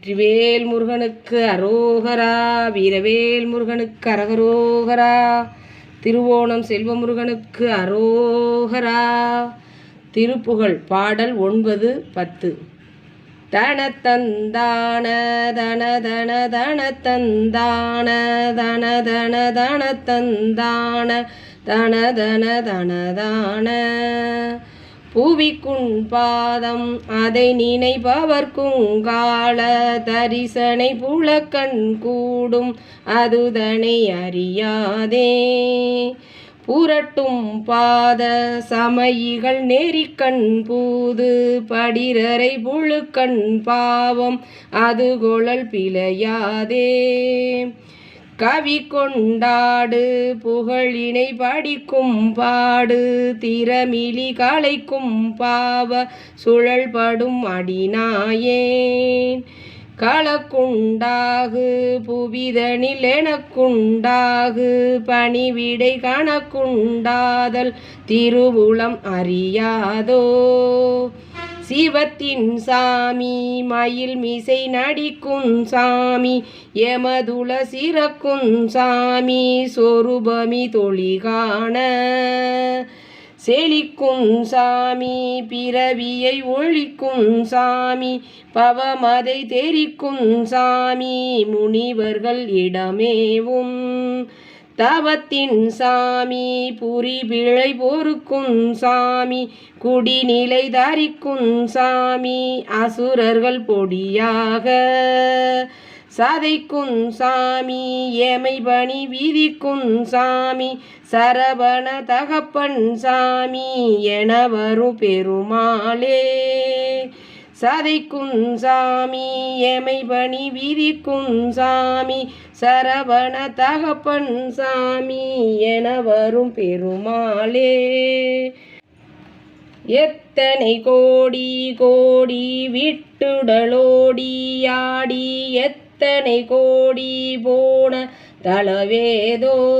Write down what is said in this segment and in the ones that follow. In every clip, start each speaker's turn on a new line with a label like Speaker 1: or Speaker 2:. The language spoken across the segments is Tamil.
Speaker 1: வெற்றிவேல் முருகனுக்கு அரோகரா வீரவேல் முருகனுக்கு அரகரோகரா திருவோணம் செல்வமுருகனுக்கு அரோகரா. திருப்புகழ் பாடல் ஒன்பது பத்து. தனத்தந்தான தன தன தனத்தந்தான தன தன தந்தான தன தன தனதான. புவிக்குண் பாதம் அதை நினைப்பவர்க்கும் கால தரிசனை புலக்கண் கூடும் அதுதனை அறியாதே. புரட்டும் பாத சமயிகள் நெறிக்கண் பூது படிரரை புழுக்கண் பாவம் அது குழல் பிழையாதே. கவி கொண்டாடு புகழினை படிக்கும் பாடு திறமிலி கலைக்கும் பாவ சுழல்படும் அடினாயேன் களக்குண்டாகு புவிதனில் எனக்குண்டாகு பணிவிடை கணக்குண்டாதல் திருவுளம் அறியாதோ? சிவத்தின் சாமி மயில் மிசை நடிக்கும் சாமி எமதுல சிறக்கும் சாமி சொரூபமி தொழிகாண செழிக்கும் சாமி பிறவியை ஒழிக்கும் சாமி பவமதை தெரிக்கும் சாமி முனிவர்கள் இடமேவும் தவத்தின் சாமி புரி பிழை போருக்கும் சாமி குடிநிலை தரிக்கும் சாமி அசுரர்கள் பொடியாக சதைக்கும் சாமி ஏமை பணி விதிக்கும் சாமி சரவண தகப்பன் சாமி என வரும் பெருமாளே. சதைக்கும் சாமி எமை பணி விதிக்கும் சாமி சரவண தகப்பன் சாமி என வரும் பெருமாளே. எத்தனை கோடி கோடி விட்டுடலோடியாடி எத்தனை கோடி போன தளவேதோ.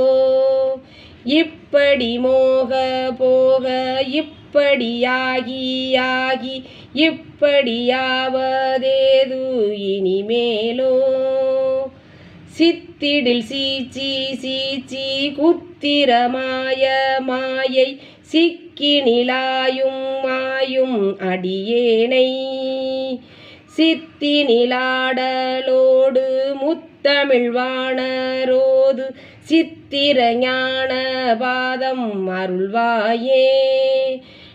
Speaker 1: இப்படி மோக போக இப்படியாகி இப்படியாகியாகி இப்படியாவதேது இனிமேலோ? சித்திடில் சீச்சி சீச்சி குத்திரமாய மாயை சிக்கினிலாயும் மாயும் அடியேனை. சித்தினிலாடலோடு முத்தமிழ் வாணரோது சித்திர ஞான பாதம் அருள்வாயே.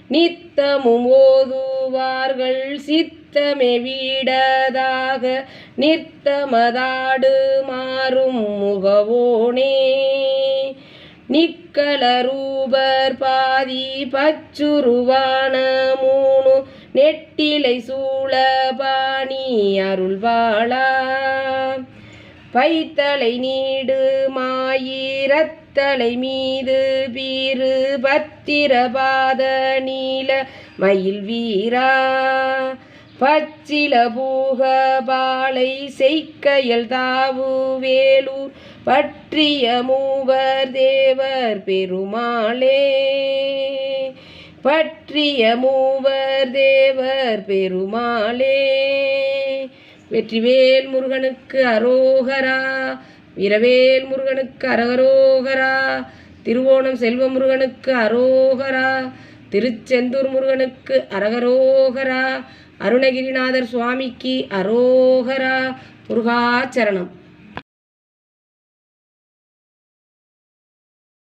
Speaker 1: நித்தமும் ஓதுவார்கள். சித்தமே வீடதாக நித்தமதாடு மாறும் முகவோனே. நிக்கலரூபர் பாதி பச்சுருவான மூணு. நெட்டிலை சூழபாணி அருள்வாளா. பைத்தலை நீடு மாயிரத்தலை மீது பீரு பத்திரபாத நீல மயில் வீரா. பச்சில பூக பாலை செய்கையல் தாவு வேலூர் பற்றிய மூவர் தேவர் பெருமாளே. பற்றிய மூவர் தேவர் பெருமாளே. வெற்றிவேல் முருகனுக்கு அரோகரா வீரவேல் முருகனுக்கு அரகரோகரா திருவோணம் செல்வ முருகனுக்கு அரோகரா திருச்செந்தூர் முருகனுக்கு அரகரோகரா அருணகிரிநாதர் சுவாமிக்கு அரோகரா. முருகாச்சரணம்.